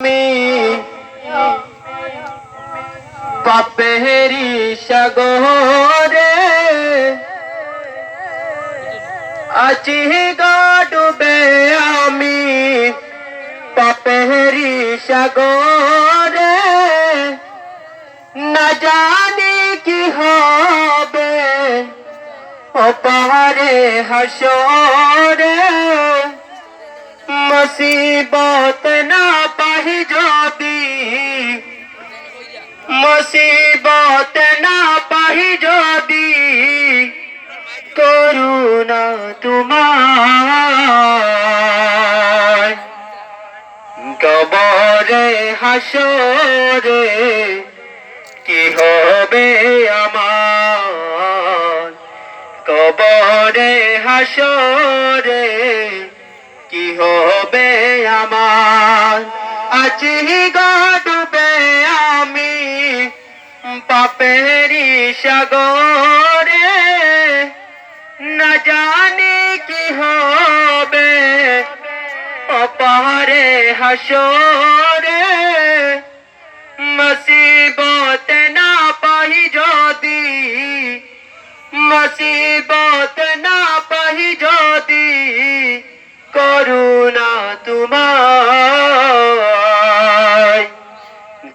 আমি পাপেরি সাগরে আছি গাডুবে আমি পাপেরি সাগরে। না জানি কি হবে অপারে হাসরে। মুসিবত যদি মুসিবত না পাহি যদি করুণা তোমার কবরে হাসরে কি হবে আমার? কবরে হাসরে কি হবে আমার? আছি গডবে আমি পাপেরি সাগরে। না জানি কি হবে অপারে হাসরে। মুসিবত না পাহি যদি, মুসিবত না পাহি যদি, করুণা তোমার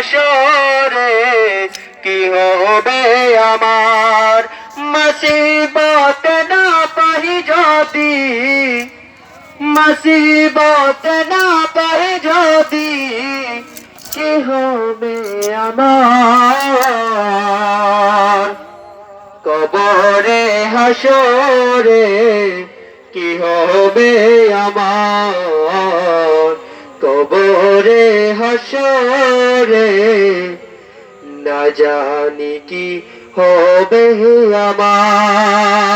হাসরে, কি হবে আমার? মুসিবত না পাহি যদি, মুসিবত না পাহি যদি, কি হবে আমার? কবরে হাসরে, কি হবে আমার? কবরে হাসরে না জানি কি হবে আমার।